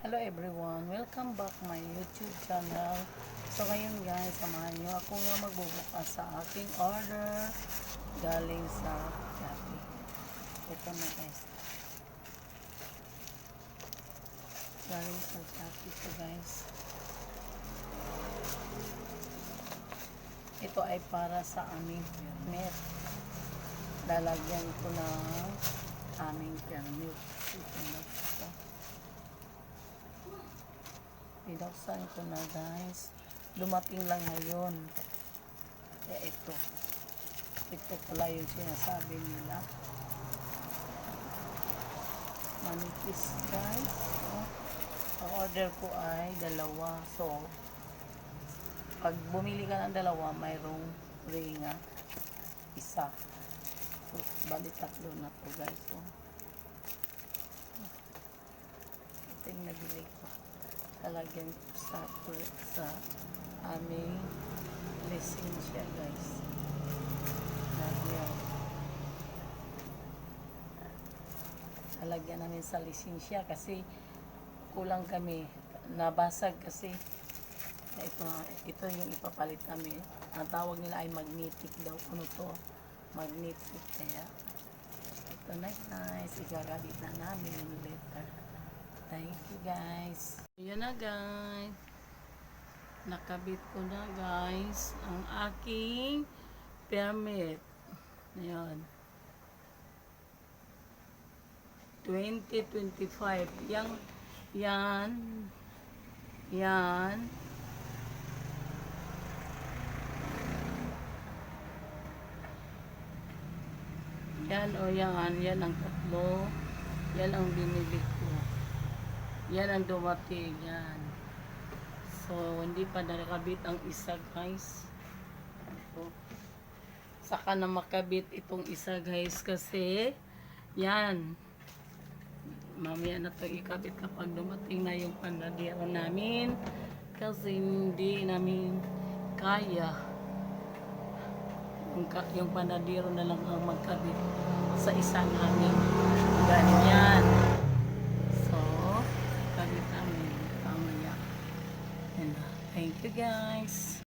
Hello everyone, welcome back my YouTube channel. So ngayon guys, samahan nyo ako nga magbubukas sa aking order galing sa Shopee. Ito na guys. Galing sa Shopee to guys. Ito ay para sa aming permit. Lalagyan ko ng aming permit. Ito na ito. Pinaksan ko na guys. Dumating lang ngayon. Kaya ito. Ito pala yung sinasabi nila. Manipis guys. Oh. Ang order ko ay dalawa. So, pag bumili ka ng dalawa, mayroong free nga isa. So, bali tatlo na to guys. So, ito yung nabili ko talagyan ko sa sa aming lisensya guys. Lagyan talagyan namin sa lisensya kasi kulang kami. Nabasag kasi ito, ito yung ipapalit namin. Ang tawag nila ay magnetic daw. Ano to? Magnetic. Kaya ito na guys. Igagabit na namin later Thank you guys. Ayan na guys. Nakabit ko na guys ang aking permit. Ayan. 2025. Yang, yan, yan, yan o yan, yan ang tatlo. Yan ang binili ko. Yan ang dumating, yan. So, hindi pa nakakabit ang isa, guys. Ito. Saka na makabit itong isa, guys, kasi, yan. Mamaya na ito ikabit kapag dumating na yung panadero namin. Kasi hindi namin kaya. Yung, yung panadero na lang ang magkabit sa isa namin. Ganyan. Thank you guys.